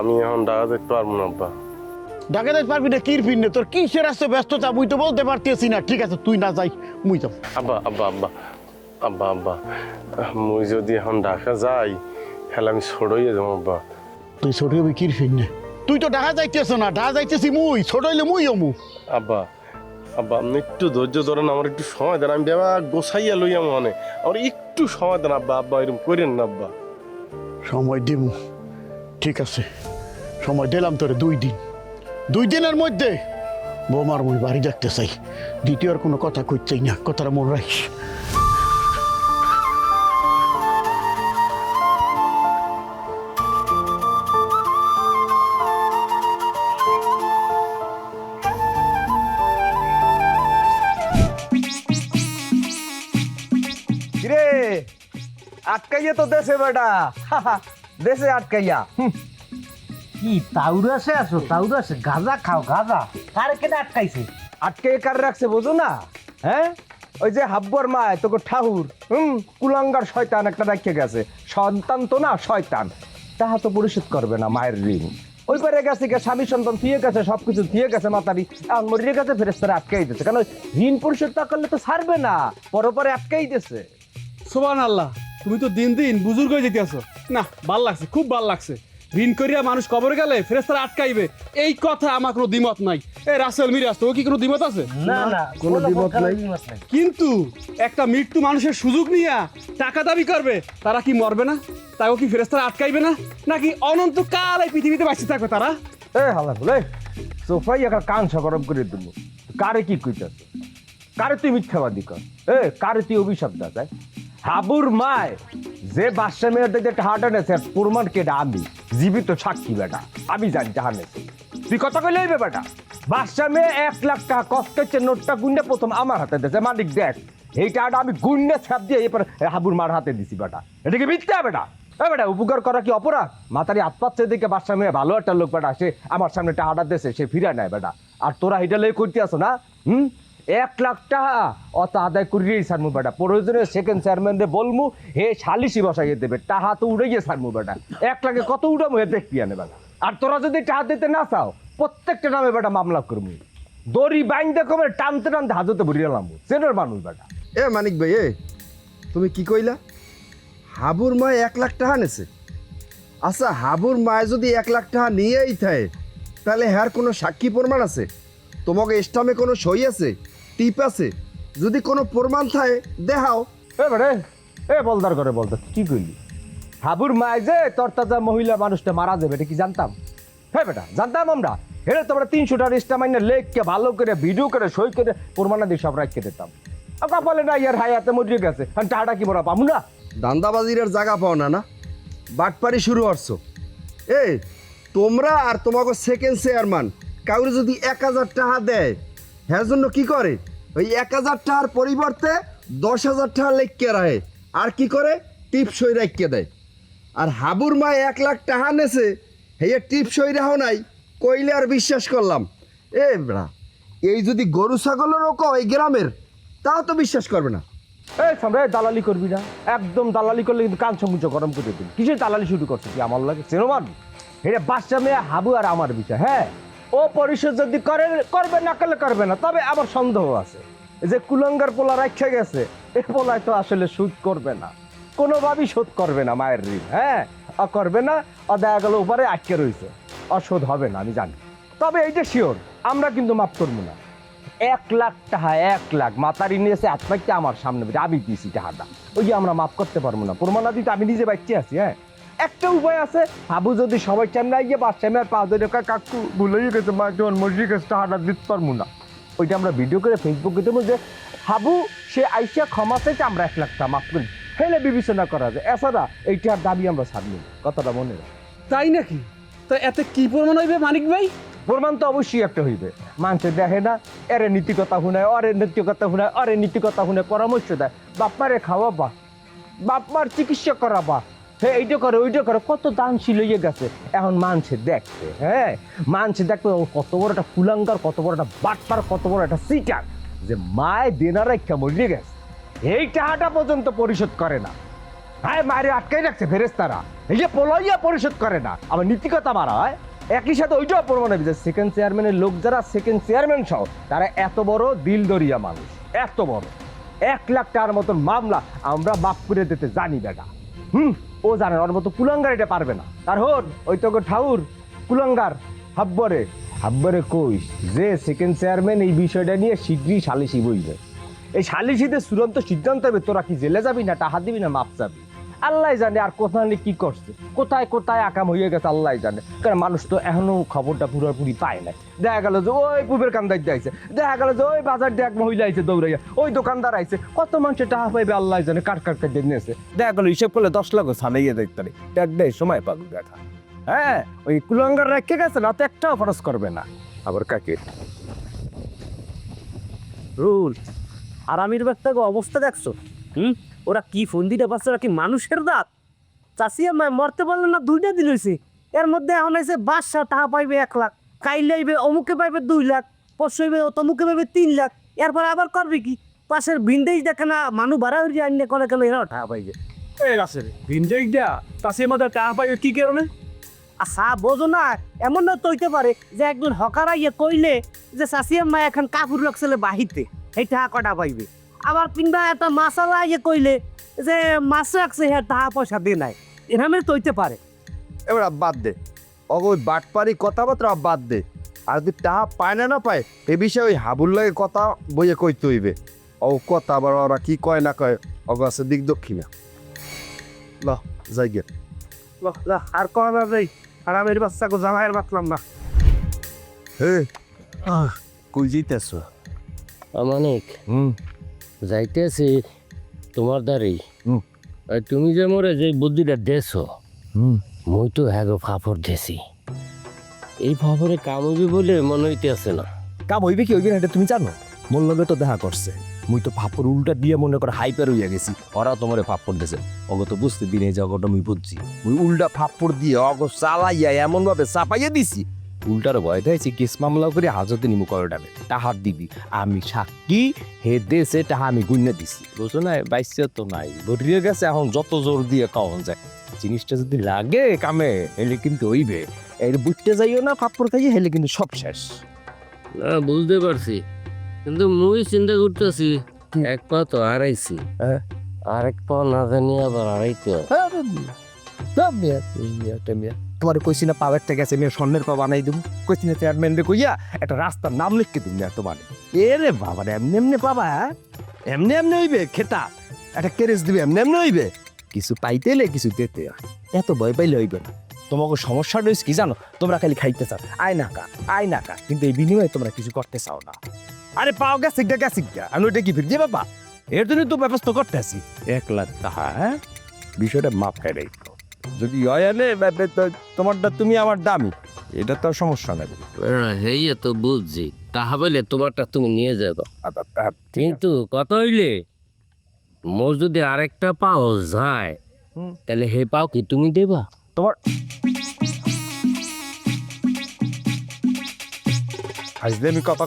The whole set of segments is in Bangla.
আমি এখন ঢাকা যেতে পারব না আব্বা। ঢাকা যাইতে পারবি না? কির ফিরনে? তোর কিসের আসছে ব্যস্ততা? মুই তো বলতে পারতেছি না। ঠিক আছে তুই না যাই মুই যাব। আব্বা আব্বা আব্বা আব্বা আব্বা মুই যদি এখন ঢাকা যাই তাহলে আমি হয়ে যাব আব্বা। তুই ছোট হবি কির ফিরনে? তুই তো ঢাকা যাইতেছ না ঢাকা যাইতেছি মুই ছোট হইলে মুই অমু আব্বা আব্বা আপনি একটু ধৈর্য ধরেন আমার একটু সময় দেন আমি বাবা গোসাইয়া লইয়া মনে আমার একটু সময় দেন আব্বা আব্বা এরকম করেন না আব্বা। সময় দিমু। ঠিক আছে, সময় দিলাম তোরে দুই দিন। দুই দিনের মধ্যে বোমার মুই বাড়ি দেখতে চাই। দ্বিতীয় আর কোনো কথা কইতেই না, কথাটা মনে রাখিস। আটকাইয়া তো দেশে বেটা। দেশে আটকাইয়া। হুম, কি তাউরাসে আছো? তাউরাসে গাজা খাও গাজা। কার কেটে আটকাইছে? আটকে কার রাখছে বোঝো না? হ্যাঁ? ওই যে হাব্বর মা তোকে ঠাহুর হুম? কুলাঙ্গার শয়তান একটা রাখে গেছে। সন্তান তো না শয়তান। তাহা তো পরিশোধ করবে না মায়ের ঋণ। ওই পারে গেছে গিয়ে স্বামী সন্তান থিয়ে গেছে সবকিছু থিয়ে গেছে মাতারি আর মরিয়ে গেছে ফেরেস্তারা আটকেই দিচ্ছে কারণ ঋণ পরিশোধ না করলে তো ছাড়বে না পরে পরে আটকাই দিচ্ছে সোবান আল্লাহ তুমি তো দিন দিন বুজুর্গ হয়ে যেতে আছো। না ভালো লাগছে খুব ভালো লাগছে। ঋণ করিয়া মানুষ কবর গেলে ফেরেস্তারা আটকাইবে। এই কথা আমার কোনো দ্বিমত নাই। এই রাসেল মিরাজ তো কি কোনো দ্বিমত আছে? না না কোনো দ্বিমত নাই। কিন্তু একটা মৃত্যু মানুষের সুযোগ নিয়া টাকা দাবি করবে তারা কি মরবে না? তাও কি ফেরেস্তারা আটকাইবে না? নাকি অনন্ত কাল এই পৃথিবীতে বাঁচতে থাকবে তারা? এ হালা বলে সোফাই একটা কান গরম করে দেবো কারে কি কইতাছ? কারে তুই মিথ্যাবাদী কর? এ কারে তুই অভিশাপ দা যায় হাবুর মায়, যে বাদশা মেয়ের দিকে টাহাটা নেছে প্রমাণ কেটা আমি, জীবিত সাক্ষী বেটা। আমি জানি টাহা নেছে তুই কথা কইলে হইবে বেটা। বাদশা মেয়ে এক লাখ টাকা কষ্টের নোটটা গুন্ডে প্রথম আমার হাতে দিয়েছে। মালিক, দেখ এই টাকাটা আমি গুন্ডে ছাপ দিয়ে এরপর হাবুর মার হাতে দিছি বেটা। এটা কি মিথ্যা বেটা? বেটা, উপকার করা কি অপরাধ? মাতারি আত্মাচ্ছে দিকে বাদশা মেয়ে ভালো একটা লোক বেটা, সে আমার সামনে টাকাটা দেশে সে ফিরে নেয় বেটা। আর তোরা এটা লই করতে আসো না? হুম? এক লাখ টাকা। অত আদায় করিয়েই সারমু বেটা। প্রয়োজনে সেকেন্ড চেয়ারম্যানরে বলমু, হে সালিশি বসাইয়ে দেবে। টাহা তো উড়ে গিয়ে সারমু বেটা। এক লাখে কত উড়ামু হে দেখবি আনে বেটা আর তোরা যদি টাকা দিতে না চাও, প্রত্যেকটা নামে বেটা মামলা করমু। দড়ি বাইন দেখো টানতে টানতে হাজতে ভরিয়ে লামু সেটার মানুষ বেটা। এ মানিক ভাই, এ, তুমি কি কইলা? হাবুর মায় এক লাখ টাকা নেছে। আচ্ছা হাবুর মায় যদি এক লাখ টাকা নিয়েই থাকে, তাহলে হ্যার কোনো সাক্ষী প্রমাণ আছে? তোমাকে স্টামে কোনো সই আছে? টিপ আছে। যদি কোনো প্রমাণ থাকে দেখাও। এ বেড়ে এ বলদার করে বলদার কি কইলি? হাবুর মায় যে তরতাজা মহিলা মানুষটা মারা যাবে এটা কি জানতাম? হ্যাঁ বেটা জানতাম আমরা। হেরে তোমরা তিনশোটা রিস্টা মাইনে লেখকে ভালো করে ভিডিও করে সই করে প্রমাণাদি সব রাখতে দিতাম। আর কপালে না ইয়ার হায়াতে মরিয়ে গেছে। টাকাটা কি বড় পামু না দান্দাবাজির আর জায়গা পাও না না? বাটপারি শুরু করছ এ তোমরা আর তোমাকে সেকেন্ড চেয়ারম্যান কাউরে যদি এক হাজার টাকা দেয় হ্যাঁ জন্য কি করে? ওই এক হাজার টাকার পরিবর্তে দশ হাজার টাকা লেখকে রাখে। আর কি করে? টিপ সই রাখিয়ে দেয়। আর হাবুর মা এক লাখ টাকা নেছে, হেয়ে টিপ সই রাখো নাই, কইলে আর বিশ্বাস করলাম। এ ব্রা এই যদি গরু ছাগলেরও কো এই গ্রামের, তাও তো বিশ্বাস করবে না। এই সামনে দালালি করবি না। একদম দালালি করলে কিন্তু কান সমুচ গরম করে দিবি। দালালি শুরু করছে আমার লাগে মানুষ এটা বাচ্চা মেয়ে হাবু আর আমার বিষয় হ্যাঁ? ও পরিশোধ যদি করে, করবে, না করলে করবে না। তবে আমার সন্দেহ আছে যে কুলঙ্গার পোলা রাখা গেছে এই পোলায় তো আসলে সুদ করবে না। কোনোভাবেই শোধ করবে না মায়ের ঋণ হ্যাঁ? আর করবে না, আর দেখা গেল উপরে আটকে রয়েছে। অশোধ হবে না, আমি জানি। তবে এইটা শিওর আমরা কিন্তু মাফ করব না। এক লাখ টাকা, এক লাখ মাতারি নিয়েছে আত্মাকে আমার সামনে, আমি দিয়েছি টাকাটা। ওই যে আমরা মাফ করতে পারব না। প্রমাণাদি আমি নিজে বাচ্চা আছি হ্যাঁ? একটা উপায় আছে। হাবু যদি সবাই সামনে গিয়ে বাস আর পাঁচ হাজার টাকা কাকু ভুলেই গেছে মা তোমার মসজিদ গেছে টাকাটা দিতে পারব না। ওইটা আমরা ভিডিও করে ফেসবুকে দেবো যে হাবু সে আইসা ক্ষমা চাইতে আমরা এক লাখ টাকা মাফ করি। ফেলে বিবেচনা করা যায়। এছাড়া এইটার দাবি আমরা ছাড়বো না। কথাটা মনে রাখ। তাই নাকি? তো এতে কি প্রমাণ হইবে মানিক ভাই? প্রমাণ তো অবশ্যই একটা হইবে। মানুষে দেখে না এরে নীতিকতা শুনায় অরে নীতিকতা শুনায় অরে নীতিকতা শুনে পরামর্শ দেয়। বাপমারে খাওয়াবা বাপমার চিকিৎসা করাবা। হ্যাঁ এইটা করে, ওইটা করে। কত দান লইয়ে গেছে? এখন মানছে দেখছে হ্যাঁ? মানছে দেখবে কত বড় একটা কুলাঙ্গার, কত বড় একটা বাটপার, কত বড় একটা সিটার যে মায় দেনার মরিয়ে গেছে। এই টাকাটা পর্যন্ত পরিশোধ করে না। হ্যাঁ মায়ের আটকাই রাখছে ফেরেস্তারা এই যে পলাইয়া পরিশোধ করে না। আবার নীতিকতা মারা হয়? একই সাথে ওইটাও প্রমাণ হবে যে সেকেন্ড চেয়ারম্যানের লোক যারা সেকেন্ড চেয়ারম্যান সহ, তারা এত বড় দিল দরিয়া মানুষ, এত বড়। এক লাখ টাকার মতন মামলা আমরা মাফ করে দিতে জানি, বেটা। হুম? ও জানে ওর মতো কুলাঙ্গার এটা পারবে না। তার হোন, ওই তো ঠাউর, কুলাঙ্গার, হাব্বরে। হাব্বরে কইস যে সেকেন্ড চেয়ারম্যান এই বিষয়টা নিয়ে শীঘ্রই সালিশি বইবে। এই সালিশিতে চূড়ান্ত সিদ্ধান্ত হবে, তোরা কি জেলে যাবি না টাহা দিবি না, মাপ যাবি আল্লাহ জানে আর কোথায় কি করছে। কোথায় কোথায় আকাম হয়ে গেছে আল্লাহ জানে। কারণ মানুষ তো এখনও খবরটা পুরোপুরি পায় না দেখা গেল যে ওই পুবের কান্দার যাইছে দেখা গেল যে ওই বাজার দিয়ে এক মহিলা আইছে দৌড়াইয়া। ওই দোকানদার আইছে। কত মানুষের টাকা পাইবে আল্লাহ জানে কাট কাট কাট নিয়েছে। দেখা গেল হিসেব করলে দশ লাখ সানাইয়ে দেখতে নেই। দেয় সময় পাবো দেখা। হ্যাঁ ওই কুলঙ্গার রেখে গেছে, না তো একটাও খরচ করবে না। আবার কাকে? রুল। আর আমির বাচ্চাকে অবস্থা দেখছ? হুম? ওরা কি ফন্দিটা পাচ্ছে ওরা কি মানুষের দাঁত? চাষি আমায় মরতে পারল না দুইটা দিন হয়েছে এর মধ্যে এখন এসে বাদশা তাহা পাইবে এক লাখ কাইলে আইবে অমুকে পাইবে দুই লাখ পরশু হইবে তমুকে পাইবে তিন লাখ এরপরে আবার করবে কি? পাশের ভিন্ডেজ দেখে না মানুষ ভাড়া হয়ে আইনে করে গেলে এরাও টাকা পাইবে। এই রাসেল ভিনজেক দিয়া তাসি আমাদের টাকা পাই কি কারণে? আচ্ছা বোঝো না এমন না তো পারে যে একজন হকারা ইয়ে কইলে যে চাষিয়া মা এখন কাপড় রাখছিলে বাহিতে এই টাকা কটা পাইবে? আবার কিংবা একটা মাসালা ইয়ে কইলে যে মাছ রাখছে হ্যাঁ টাকা পয়সা দিয়ে নাই। এরমে তো হইতে পারে। এবার বাদ দে। অগ ওই বাটপারি কথাবার্তা বাদ দে। আর যদি টাহা পায় না না পায় এ বিষয়ে ওই হাবুল লাগে কথা বইয়ে কইতে হইবে। ও কথা আবার ওরা কি কয় না কয় অগ আছে দিক দক্ষিণা। ল যাই গে। বাহ, আর কয় না রে আরামের বাচ্চাকে জামাইয়ের বাতলাম না। হে কই যেতেছ অমানিক হুম। যাইতেছি তোমার দ্বারি হুম। তুমি যে মোরে যে বুদ্ধিটা দেছো মুই তো হ্যাঁ ফাফর দেছি। এই ফাফরে কাম কামবি বলে মনে হইতে হইতেছে না। কাম হইবে কি? হইবে না এটা তুমি জানো? মোর লগে তো দেখা করছে। মুই তো পাপড় উল্টা দিয়ে মনে করে হাইপার হইয়া গেছি। ওরা তোমারে পাপড় দিছে। অগ তো বুঝতে দিনে জগটা মুই বুঝছি। মুই উল্টা পাপড় দিয়ে অগ চালাইয়া এমন ভাবে চাপাইয়া দিছি। উল্টার ভয় দিয়েছি কেস মামলা করে হাজতে নিমু করে ডাবে তাহার দিবি আমি সাক্ষী হে দেশে তাহা আমি গুন্যা দিছি। বুঝছ না বাইসে তো নাই বরিয়ে গেছে এখন যত জোর দিয়ে কাউন যায়। জিনিসটা যদি লাগে কামে হেলে কিন্তু হইবে। এর বুঝতে যাইও না পাপড় খাইয়ে হেলে কিন্তু সব শেষ। না বুঝতে পারছি। কিন্তু মুই চিন্তা করতেছি এক পা তো হারাইছি। হ্যাঁ। আর এক পা না জানি আবার হারাইতে তোমার কইছি না পাওয়ারটা গেছে, মেয়ে স্বর্ণের পা বানাই দেবো। কইছি না চেয়ারম্যান রে কইয়া, একটা রাস্তার নাম লিখকে দিবি না তোমার। রে বাবা রে, এমনি এমনি পাবা হ্যাঁ? এমনি এমনি হইবে, খেতা। একটা কেরেস দিবে, এমনি এমনি হইবে। কিছু পাইতে এলে কিছু দিতে এত ভয় পাইলে হইবে না। তোমাকে সমস্যা রয়েছে কি জানো? তোমরা খালি খাইতে চাও। আয় না কা, আয় না কা, কিন্তু এই বিনিময়ে তোমরা কিছু করতে চাও না। আরে পাও গেছে গা গেছে গা। আমি ওটা কি ফিরে বাবা? এর জন্য তো ব্যবস্থা করতে আসি এক লাখ টাকা হ্যাঁ? বিষয়টা মাপ খাই যদি হয় আনে তোমারটা তুমি আমার দামি। এটা তো সমস্যা নেই। হেই তো বুঝছি। তাহা বলে তোমারটা তুমি নিয়ে যাব কিন্তু কত হইলে মোর যদি আরেকটা পাও যায় তাহলে হে পাও কি তুমি দেবা? তোমার আজকে আমি কথা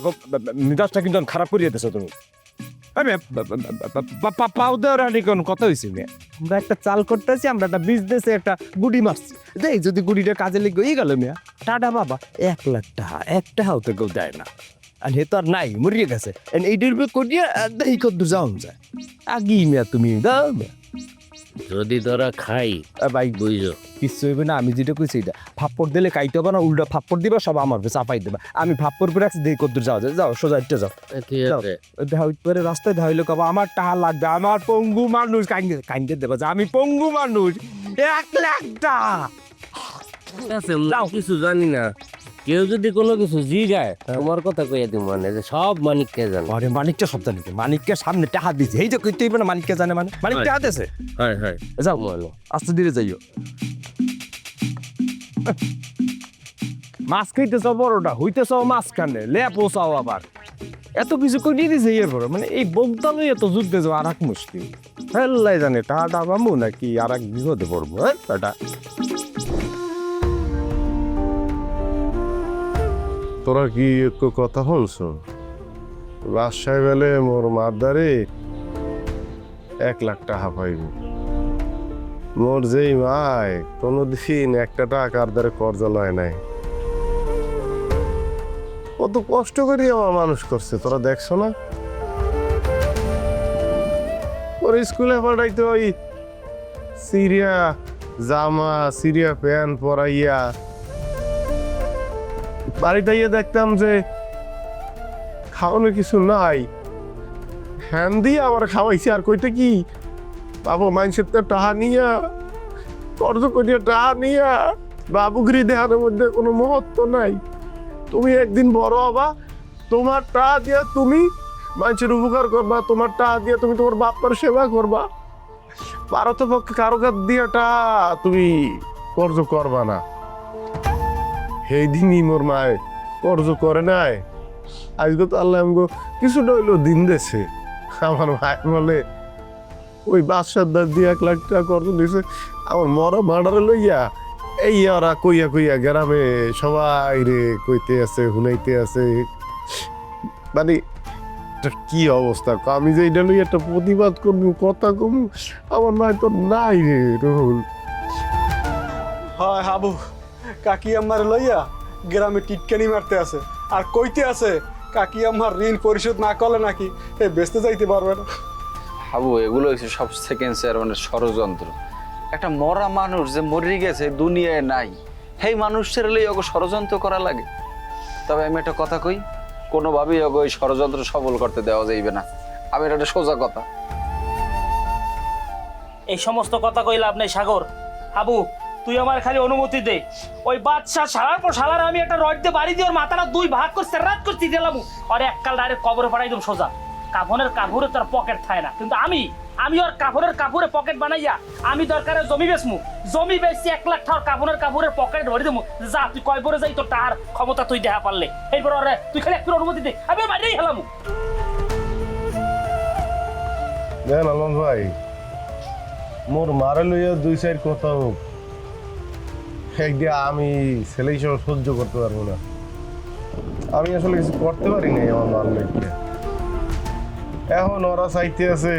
মিজাজটা কিন্তু খারাপ করিয়ে দিছো তুমি। আমি পাও দেওয়ার আনি কোন কথা হয়েছে মেয়ে? আমরা একটা চাল করতেছি, আমরা একটা বিজনেসে একটা গুড়ি মারছি। দেই যদি গুড়িটা কাজে লেগে এই গেল মেয়া টাটা বাবা, এক লাখ টাকা এক টাকাও না। আর তো আর নাই, মরিয়ে গেছে। এইটার উপরে করিয়ে দেই কত যাওয়া যায়। তুমি দাও মেয়া। যদি ধরা খাই ভাই বুঝো। কিচ্ছু হইবে না আমি যেটা কইছি এটা। ফাপ্পড় দিলে কাইতে হবে না উল্টা ফাপ্পড় দিবা সব আমার চাপাই দেবা। আমি ফাপ্পড় করে রাখছি দেখি কত যাও যাও সোজা ইটটা যাও। আছে দেখা পরে রাস্তায় ধাইলে কবা আমার টাকা লাগবে আমার পঙ্গু মানুষ। কাইন্দে কাইন্দে দেবা যে আমি পঙ্গু মানুষ এক লাখ টাকা। আছে কিছু জানি না। কেউ যদি কোনো কিছু জিগায় তোমার কথা কইয়া দিম মানে যে সব মানিককে জানে। আরে মানিকটা সব জানি মানিককে সামনে টাকা দিছে। এই যে কইতে হইবে না মানিককে জানে মানে? মানিক হয়। টাকা দিছে? হয় হয়। যাও বলো আস্তে ধীরে যাইও। মাছ খাইতেছ বড়টা হইতেছ মাঝখানে লে পোষাও আবার। এত কিছু করে দিয়েছে এর পরে? মানে এই বগদালই এত যুদ্ধে যাওয়া আর এক মুশকিল। হেল্লাই জানে টাটা পাবো নাকি আর এক বিপদে পড়ব হ্যাঁ? টাটা। তোরা কি কথা শুনছ রাজশাহী বেলে মোর মাদারে এক লাখ টাকা পাইব। মোর যেই মায় কোনোদিন একটা টাকার দ্বারা কর্জ লয় নাই। কত কষ্ট করে আমার মানুষ করছে, তোরা দেখছ না? ওর স্কুলে পাঠাইতে ওই সিরিয়া জামা, সিরিয়া প্যান্ট পরাইয়া বাড়িতে গিয়ে দেখতাম যে খাওয়ানো কিছু নাই। হ্যান দিয়ে আবার খাওয়াইছে, আর কইতে কি? বাবু মানুষের তো টাহা নিয়া, কর্জ করিয়া টাহা নিয়া, বাবুগিরি দেহার মধ্যে কোনো মহত্ব নাই। তুমি একদিন বড় হবা, তোমার টাকা দিয়া তুমি মানুষের উপকার করবা, তোমার টাকা দিয়া তুমি তোমার বাপ্পার সেবা করবা। পারত পক্ষে কারও কাছ দিয়ে তুমি কর্জ করবা না। সেই দিনই মোর মায় কর্জ করে নাই। আজকে তো আল্লাহ আমগো কিছুটা হইল দিন দেছে আমার ভাই বলে, ওই বাদশার দার দিয়ে এক লাখ টাকা কর্জ দিছে আমার মরা মার্ডারে লইয়া এই ওরা কইয়া কইয়া গ্রামে সবাই রে কইতে আছে হুনাইতে আছে। মানে কি অবস্থা? আমি যে এটা লইয়া একটা প্রতিবাদ করব, কথা কমু, আমার মায় তো নাই রে রহুল। হয় হাবু। কাকি আমার লইয়া গ্রামে টিটকানি মারতে আছে। আর কইতে আছে কাকি আমার ঋণ পরিশোধ না করলে নাকি এ বেচতে যাইতে পারবে না। হাবু এগুলো হচ্ছে সব সেকেন্ড মানে ষড়যন্ত্র। একটা মরা মানুষ যে মরে গেছে দুনিয়ায় নাই সেই মানুষের লই ওকে ষড়যন্ত্র করা লাগে। তবে আমি একটা কথা কই কোনোভাবেই ওকে ওই ষড়যন্ত্র সফল করতে দেওয়া যাইবে না। আমি এটা একটা সোজা কথা। এই সমস্ত কথা কই লাভ নেই সাগর। হাবু তুই আমার খালি অনুমতি দে। ওই বাদশা সারার পর সালার আমি একটা রড দিয়ে বাড়ি দিয়ে ওর মাথাটা দুই ভাগ করে রাত করছি দিলাম আর এককাল ডাইরেক্ট কবরে পাঠাই দেব সোজা। কাফনের কাপড়ে তার পকেট থাকে না। কিন্তু আমি আমি ওর কাপড়ের কাপড়ে পকেট বানাইয়া আমি দরকারে জমি বেচমু। জমি বেচছি এক লাখ টাকার কাপড়ের কাপড়ের পকেট ভরে দেবো। যা, তুই কয় পরে যাই তোর টাকার ক্ষমতা তুই দেখা পারলে। এরপর ওরে, তুই খালি একটু অনুমতি দে। আমি বাইরেই হেলামু আলম ভাই, মোর মারে লইয়া দুই সাইড কথা হোক। একদিন আমি ছেলে হিসেবে সহ্য করতে পারব না। আমি আসলে কিছু করতে পারি নাই আমার মার লইতে। এখন ওরা চাইতে আছে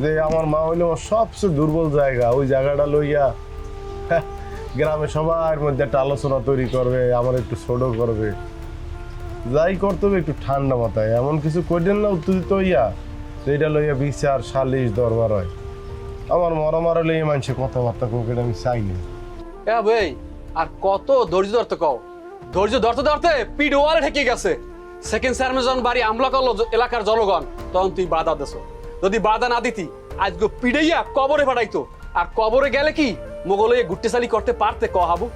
যে আমার মা হইল আমার সবচেয়ে দুর্বল জায়গা। ওই জায়গাটা লইয়া হ্যাঁ, গ্রামে সবার মধ্যে একটা আলোচনা তৈরি করবে আমার একটু ছোট করবে। যাই করতে হবে একটু ঠান্ডা মাথায়। এমন কিছু করেন না উত্তেজিত হইয়া যেটা লইয়া বিচার সালিশ দরবার হয়। আমার মরমারে লইয়া মানুষের কথাবার্তা কোকে আমি চাই না ভাই, আর কত ধৈর্য ধরতে কও? ধৈর্য ধরতে ধরতে পিঠ ওয়ালে ঠেকে গেছে। সেকেন্ড চেয়ারম্যান যখন বাড়ি আমলা করল এলাকার জনগণ। তখন তুই বাধা দেছো। যদি বাধা না দিতি, আজকে পিড়াইয়া কবরে পাঠাইতো। আর কবরে গেলে কি? মোগলে গুট্টেসালি করতে পারতে ক হাবু?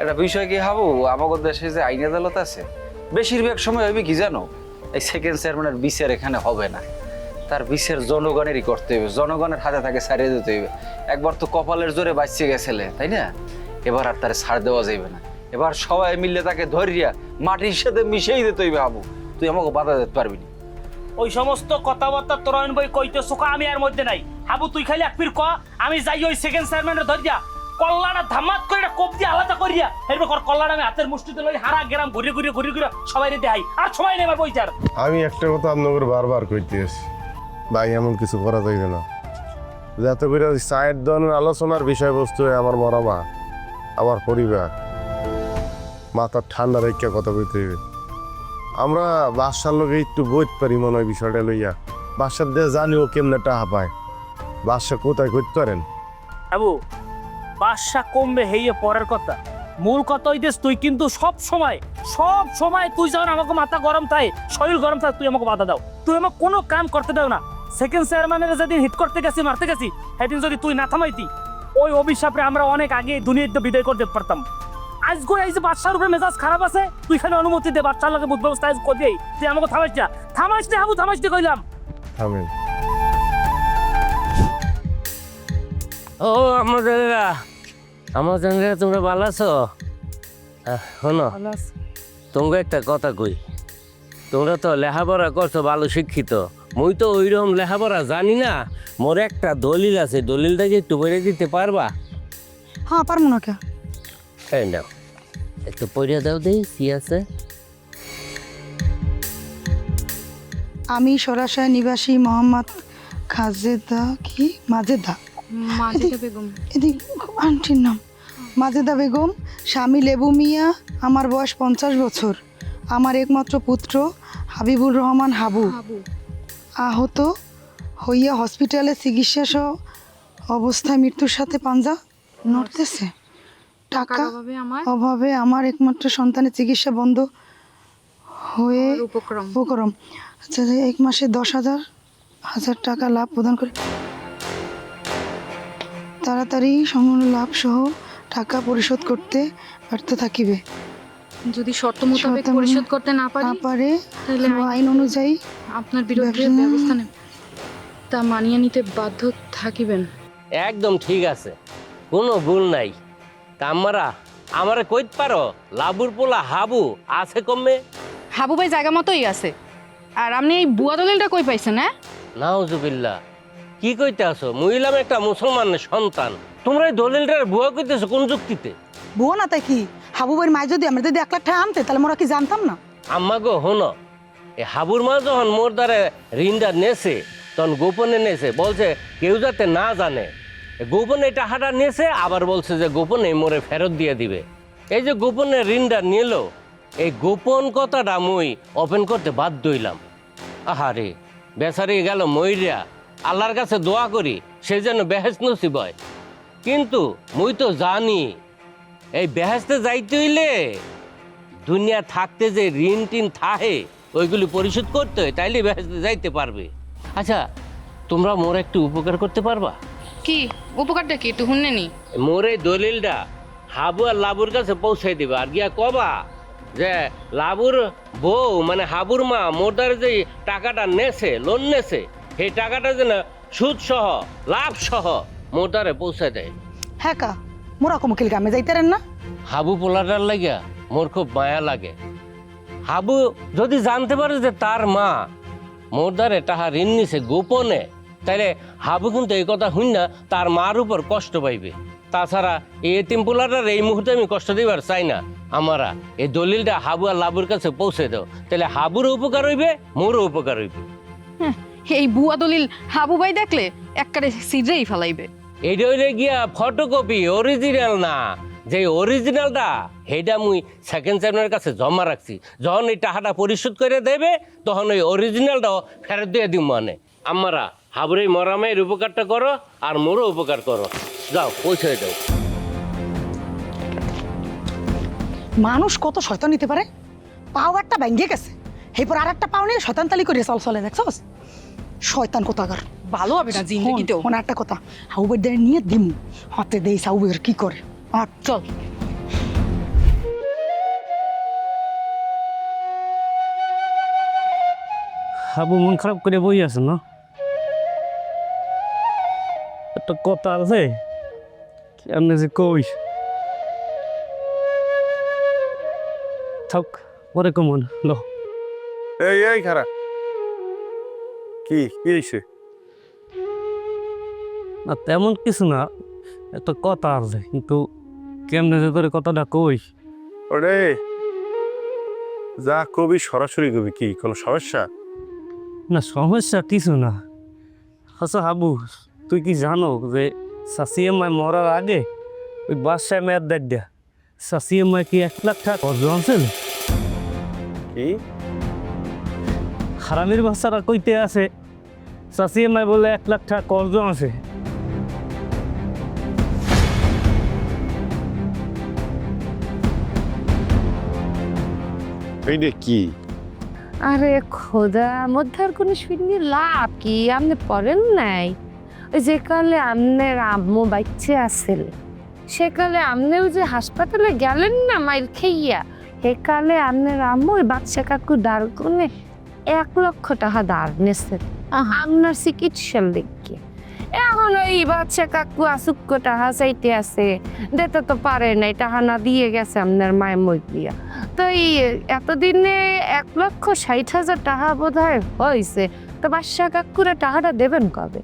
একটা বিষয় কি হাবু? আমাদের দেশে যে আইন আদালত আছে, বেশিরভাগ সময় হবে কি জানো? এই সেকেন্ড চেয়ারম্যানের বিচার এখানে হবে না। তার বিচার জনগণেরই করতে হবে জনগণের হাতে তাকে ছাড়িয়ে দিতে হবে একবার তো কপালের জোরে বাঁচিয়ে গেছিলে তাই না? এবার আর তার ছাড় দেওয়া যাইবে না। এবার সবাই মিললে তাকে ধরিয়া মাটির সাথে মিশিয়ে দিতে হইবে হাবু। তুই আমাকে বাধা দিতে পারবি না। ওই সমস্ত কথাবার্তা তোরায়ন বই কইতে সুখা আমি আর মধ্যে নাই। হাবু তুই খালি এক ফির ক আমি যাই ওই সেকেন্ড চেয়ারম্যানের ধরিয়া কল্লাটা ধামাত করে একটা কোপ দিয়ে আলাদা করিয়া এরপর কল্লাটা আমি হাতের মুষ্টিতে লই হারা গ্রাম ঘুরে ঘুরে ঘুরে ঘুরে সবাই দেখাই। আর সময় নেই আমার বইটার। আমি একটা কথা আপনাদের বারবার কইতে আছি ভাই, এমন কিছু করা যাইবে না। যাতে করে চায়ের ধরনের আলোচনার বিষয়বস্তু হয় আমার মরা মা, আমার পরিবার মাথার ঠান্ডা রেখে কথা বলতে হইবে। আমরা বাসার লোকে একটু বইতে পারি মনে হয় বিষয়টা লইয়া। বাসার দিয়ে জানিও কেমনে টাহা পায়। বাসা কোথায় করতে পারেন? হাবু বাদশা কমবে হেইয়ে পরের কথা। মূল কথা হইতেস তুই কিন্তু সব সময় সব সময় তুই যখন আমাকে মাথা গরম থাকে, শরীর গরম থাকে, তুই আমাকে বাধা দাও। তুই আমাকে কোনো কাম করতে দাও না। সেকেন্ড চেয়ারম্যানের যেদিন হিট করতে গেছি মারতে গেছি সেদিন যদি তুই না থামাইতি ওই অভিশাপে আমরা অনেক আগে দুনিয়াতে বিদায় করতে পারতাম। আজ করে এই যে বাচ্চার উপরে মেজাজ খারাপ আছে তুই খালি অনুমতি দে বাচ্চার লাগে বুধ ব্যবস্থা আজ করে দেই তুই আমাকে থামাইস না। থামাইস না হাবু থামাইস না কইলাম। ও আমাদের আমাদের তোমরা ভালো আছো? শোনো তোমাকে একটা কথা কই। তোমরা তো লেখাপড়া করছ ভালো শিক্ষিত। মুই তো ওইরকম লেখাপড়া জানি না। মোর একটা দলিল আছে দলিলটা কি একটু বলে দিতে পারবা? হ্যাঁ পারব না কে এই নাও। একটু পড়িয়া দাও দেই কি আছে? আমি সরাসরি নিবাসী মোহাম্মদ খাজেদা কি? মাজেদা। মাজেদা বেগম। এদিক আন্টির নাম। মাজেদা বেগম স্বামী লেবু মিয়া আমার বয়স পঞ্চাশ বছর। আমার একমাত্র পুত্র হাবিবুর রহমান হাবু। আহত হইয়া হসপিটালে চিকিৎসা সহ অবস্থায় মৃত্যুর সাথে পাঞ্জা নড়তেছে। টাকা অভাবে আমার একমাত্র সন্তানের চিকিৎসা বন্ধ হয়ে উপক্রম। আচ্ছা এক মাসে দশ হাজার হাজার টাকা লাভ প্রদান করে তাড়াতাড়ি সম্পূর্ণ লাভ সহ টাকা পরিশোধ করতে ব্যর্থ থাকিবে। যদি শর্ত মোতাবেক পরিশোধ করতে না পারি পারে তাহলে আইন অনুযায়ী আপনার বিরুদ্ধে ব্যবস্থা নেব। তা মানিয়ে নিতে বাধ্য থাকিবেন। একদম ঠিক আছে। কোনো ভুল নাই। তা আমরা আমারে কইত পারো লাবুর পোলা হাবু আছে কমে? হাবু ভাই জায়গা মতোই আছে। আর আপনি এই বুয়া দলিলটা কই পাইছেন হ্যাঁ? নাউজুবিল্লাহ। কি কইতে আছো? মহিলাম একটা মুসলমানের সন্তান। তোমরা এই দলিলটার বুয়া কইতেছো কোন যুক্তিতে? বুয়া না তাই কি? হাবু ভাইয়ের মায় যদি আমরা যদি এক লাখ টাকা আনতে, তাহলে মোরা কি জানতাম না? আম্মা গো হন এ হাবুর মা যখন মোর দ্বারে ঋণটা নেছে, তখন গোপনে নেছে, বলছে কেউ যাতে না জানে। গোপনে টাকাটা নেছে, আবার বলছে যে গোপনে মোরে ফেরত দিয়ে দিবে। এই যে গোপনে ঋণটা নিল, এই গোপন কথাটা মুই ওপেন করতে বাধ্য হইলাম। আহারে, বেচারি গেল ময়রিয়া আল্লাহর কাছে দোয়া করি, সে যেন বেহেস নসিব হয়। কিন্তু মুই তো জানি এই বেহেস্তে যাইতে হইলে দুনিয়া থাকতে যে ঋণ টিন থাহে ওইগুলি পরিশোধ করতে হয় তাইলে বেহেস্তে যাইতে পারবে। আচ্ছা তোমরা মোর একটু উপকার করতে পারবা? কি? উপকারটা কি? একটু শুনে নি। মোর এই দলিলটা হাবু আর লাবুর কাছে পৌঁছাই দিবা আর গিয়া কবা যে লাবুর বউ মানে হাবুর মা মোর দ্বারা যে টাকাটা নেছে লোন নেছে সেই টাকাটা যেন সুদ সহ লাভ সহ মোর দ্বারে পৌঁছায় দেয়। হ্যাঁ কা। মোরা কমকিল গ্রামে যাইতারেন না? হাবু পোলাটার লাগিয়া মোর খুব মায়া লাগে। হাবু যদি জানতে পারে যে তার মা মোর দ্বারে তাহা ঋণ নিছে গোপনে তাইলে হাবু কিন্তু এই কথা শুন না তার মার উপর কষ্ট পাইবে। তাছাড়া এই এতিম পোলাটার এই মুহূর্তে আমি কষ্ট দিবার চাই না। আমারা এই দলিলটা হাবু আর লাবুর কাছে পৌঁছে দাও। তাহলে হাবুরও উপকার হইবে মোরও উপকার হইবে। এই বুয়া দলিল হাবু ভাই দেখলে একবারে সিজেই ফেলাইবে। এইটা হইলে গিয়া ফটোকপি অরিজিনাল না। যে অরিজিনালটা সেইটা মুই সেকেন্ড চেয়ারম্যানের কাছে জমা রাখছি। যখন এই টাকাটা পরিশোধ করে দেবে, তখন ওই অরিজিনালটাও ফেরত দিয়ে দিব মানে। আমরা হাবরে মরামের উপকারটা করো আর মোরও উপকার করো। যাও পৌঁছে দাও। মানুষ কত শয়তান নিতে পারে? পাও একটা ব্যাঙ্গে গেছে। এরপর আর একটা পাও নিয়ে শয়তান তালি করে চল চলে, দেখছস? শয়তান কোথাকার ভালো হবে না জিন্দগিতেও? শোন একটা কথা। হাউবের দিয়ে নিয়ে দিম। হাতে দেই সাউবের কি করে? আর চল। হাবু মন খারাপ করে বই আছে না? একটা কথা আছে কেমনে যে কই? থাক পরে কমন লো। এই এই খারা। কি কি হয়েছে না তেমন কিছু না একটা কথা আছে কিন্তু কেমনে যে তোর কথাটা কই? ওরে যা কবি সরাসরি কবি কি কোনো সমস্যা? না সমস্যা কিছু না। আচ্ছা হাবু তুই কি জানো যে মায় মরার আগে ওই বাসায় মেয়াদ দেখ দেয়া? মায় কি এক লাখ টাকা আনছিল কি? হারামির বাচ্চারা কইতে আছে শাসিয়ে মায় বলে এক লাখ টাকা কর্জ আছে। এইটা কি? আরে খোদা মধ্যে আর কোনো শুনি লাভ কি? আপনি পড়েন নাই? ওই যে কালে আমনের আম্মু বাচ্চা আসেল সেকালে আপনিও যে হাসপাতালে গেলেন না মাইল খেইয়া সেকালে আপনার আম্মু ওই বাচ্চা কাকু দাঁড় করে এক লক্ষ টাকা দাঁড় নেছে। আপনার চিকিৎসার দিকে এখন ওই বাচ্চা কাকু আসুক্য টাহা চাইতে আছে। দিতে তো পারে নাই টাহা না দিয়ে গেছে আপনার মায়ের মিয়া তো এই এতদিনে এক লক্ষ ষাট হাজার টাকা বোধ হয় হয়েছে তো বাচ্চা কাকুরা টাকাটা দেবেন কবে?